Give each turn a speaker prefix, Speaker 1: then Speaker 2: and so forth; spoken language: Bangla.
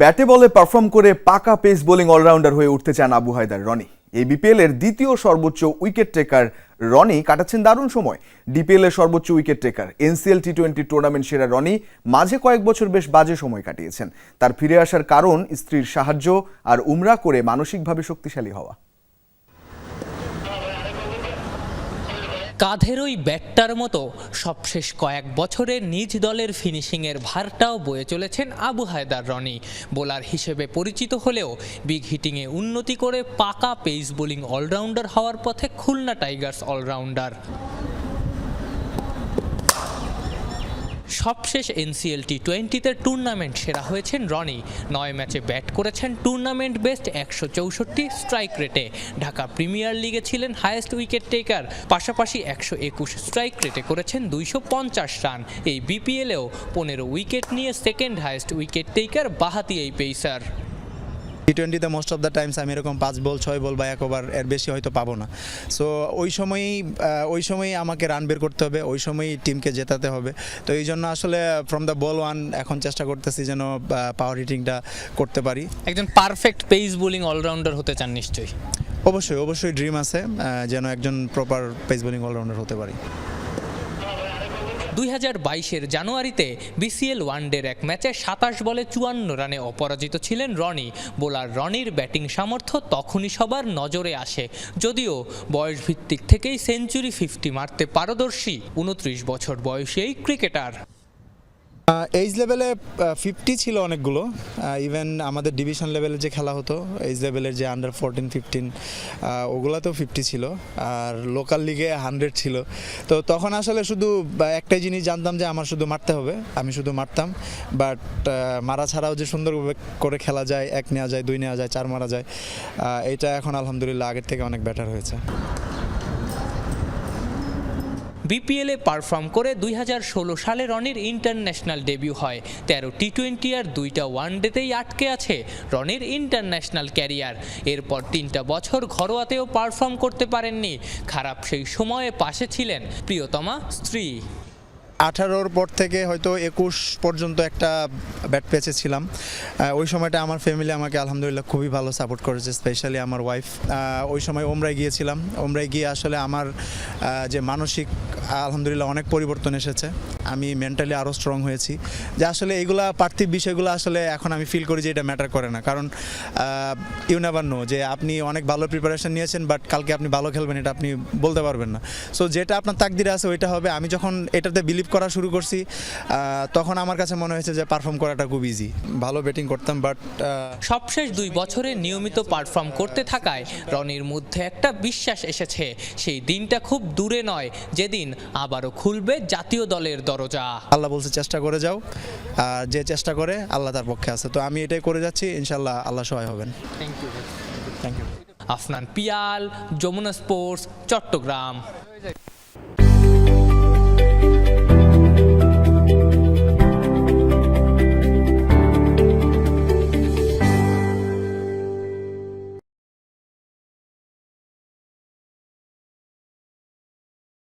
Speaker 1: ব্যাটে বলে পারফর্ম করে পাকা পেস বোলিং অলরাউন্ডার হয়ে উঠতে চান আবু হায়দার রনি। এই বিপিএল এর দ্বিতীয় সর্বোচ্চ উইকেট টেকার রনি কাটাচ্ছেন দারুণ সময়। ডিপিএল এর সর্বোচ্চ wicket taker NCL T twenty tournament সেরা রনি মাঝে কয়েক বছর বেশ বাজে সময় কাটিয়েছেন। তার ফিরে আসার কারণ স্ত্রীর সাহায্য আর উমরা করে মানসিকভাবে শক্তিশালী হওয়া।
Speaker 2: কাঁধের ওই ব্যাটটার মতো সবশেষ কয়েক বছরে নিজ দলের ফিনিশিংয়ের ভারটাও বয়ে চলেছেন আবু হায়দার রনি। বোলার হিসেবে পরিচিত হলেও বিগ হিটিংয়ে উন্নতি করে পাকা পেস বোলিং অলরাউন্ডার হওয়ার পথে খুলনা টাইগার্স অলরাউন্ডার। সবশেষ এনসিএল টি টোয়েন্টিতে টুর্নামেন্ট সেরা হয়েছেন রনি। নয় ম্যাচে ব্যাট করেছেন টুর্নামেন্ট বেস্ট একশো চৌষট্টি স্ট্রাইক রেটে ঢাকা প্রিমিয়ার লিগে ছিলেন হায়েস্ট উইকেট টেকার পাশাপাশি একশো একুশ স্ট্রাইক রেটে করেছেন দুইশো পঞ্চাশ রান। এই বিপিএলেও পনেরো উইকেট নিয়ে সেকেন্ড হায়েস্ট উইকেট টেকার বাহাতি এই পেসার
Speaker 3: টি টোয়েন্টিতে মোস্ট অফ দ্য টাইমস আমি এরকম পাঁচ বল ছয় বল বা এক ওভার এর বেশি হয়তো পাবো না। সো ওই সময়ই ওই সময়ই আমাকে রান বের করতে হবে ওই সময়ই টিমকে জেতাতে হবে। তো এই জন্য আসলে ফ্রম দ্য বল ওয়ান এখন চেষ্টা করতেছি যেন পাওয়ার হিটিংটা করতে পারি।
Speaker 2: একজন পারফেক্ট পেস বোলিং অলরাউন্ডার হতে চান নিশ্চয়ই?
Speaker 3: অবশ্যই অবশ্যই ড্রিম আছে যেন একজন প্রপার পেস বোলিং অলরাউন্ডার হতে পারি।
Speaker 2: দুই হাজার বাইশের জানুয়ারিতে বিসিএল ওয়ানডের এক ম্যাচে সাতাশ বলে চুয়ান্ন রানে অপরাজিত ছিলেন রনি। বোলার রনির ব্যাটিং সামর্থ্য তখনই সবার নজরে আসে। যদিও বয়স ভিত্তিক থেকেই সেঞ্চুরি ফিফটি মারতে পারদর্শী। উনত্রিশ বছর বয়সী এই ক্রিকেটার।
Speaker 3: এইজ লেভেলে ফিফটি ছিল অনেকগুলো। ইভেন আমাদের ডিভিশন লেভেলে যে খেলা হতো এইজ লেভেলের যে আন্ডার ফোরটিন ফিফটিন ওগুলাতেও ফিফটি ছিল। আর লোকাল লিগে হান্ড্রেড ছিল। তো তখন আসলে শুধু একটাই জিনিস জানতাম যে আমার শুধু মারতে হবে, আমি শুধু মারতাম। বাট মারা ছাড়াও যে সুন্দরভাবে করে খেলা যায়, এক নেওয়া যায়, দুই নেওয়া যায়, চার মারা যায় এটা এখন আলহামদুলিল্লাহ আগের থেকে অনেক বেটার হয়েছে।
Speaker 2: বিপিএলে পারফর্ম করে দুই হাজার ষোলো সালে রনির ইন্টারন্যাশনাল ডেবিউ হয়। তেরো টি টোয়েন্টি আর দুইটা ওয়ান ডেতেই আটকে আছে রনির ইন্টারন্যাশনাল ক্যারিয়ার এরপর তিনটা বছর ঘরোয়াতেও পারফর্ম করতে পারেননি। খারাপ সেই সময়ে পাশে ছিলেন প্রিয়তমা স্ত্রী।
Speaker 3: আঠারোর পর থেকে হয়তো একুশ পর্যন্ত একটা ব্যাট পেচে ছিলাম ওই সময়টা আমার ফ্যামিলি আমাকে আলহামদুলিল্লাহ খুবই ভালো সাপোর্ট করেছে স্পেশালি আমার ওয়াইফ ওই সময় ওমরায় গিয়েছিলাম। ওমরায় গিয়ে আসলে আমার যে মানসিক আলহামদুলিল্লাহ অনেক পরিবর্তন এসেছে। আমি মেন্টালি আরও স্ট্রং হয়েছি। যে আসলে এইগুলা পার্থিব বিষয়গুলো আসলে এখন আমি ফিল করি যে এটা ম্যাটার করে না। কারণ ইউ নেভার নো যে আপনি অনেক ভালো প্রিপারেশন নিয়েছেন বাট কালকে আপনি ভালো খেলবেন এটা আপনি বলতে পারবেন না। সো যেটা আপনার তাকদিরে আছে ওইটা হবে, আমি যখন এটাতে বিলিভ করা শুরু করছি তখন আমার কাছে মনে হয়েছে যে পারফর্ম করাটা খুব ইজি ভালো ব্যাটিং করতাম বাট
Speaker 2: সবশেষ দুই বছরে নিয়মিত পারফর্ম করতে থাকায় রনির মধ্যে একটা বিশ্বাস এসেছে, সেই দিনটা খুব দূরে নয়। যেদিন আবারও খুলবে জাতীয় দলের দরজা।
Speaker 3: আল্লাহ বলছে চেষ্টা করে যাও। যে চেষ্টা করে আল্লাহ তার পক্ষে আছে। তো আমি এটাই করে যাচ্ছি ইনশাল্লাহ আল্লাহ সহায় হবেন।
Speaker 2: Thank you
Speaker 3: thank you
Speaker 2: Afnan Piyal Jamuna sports Chattogram.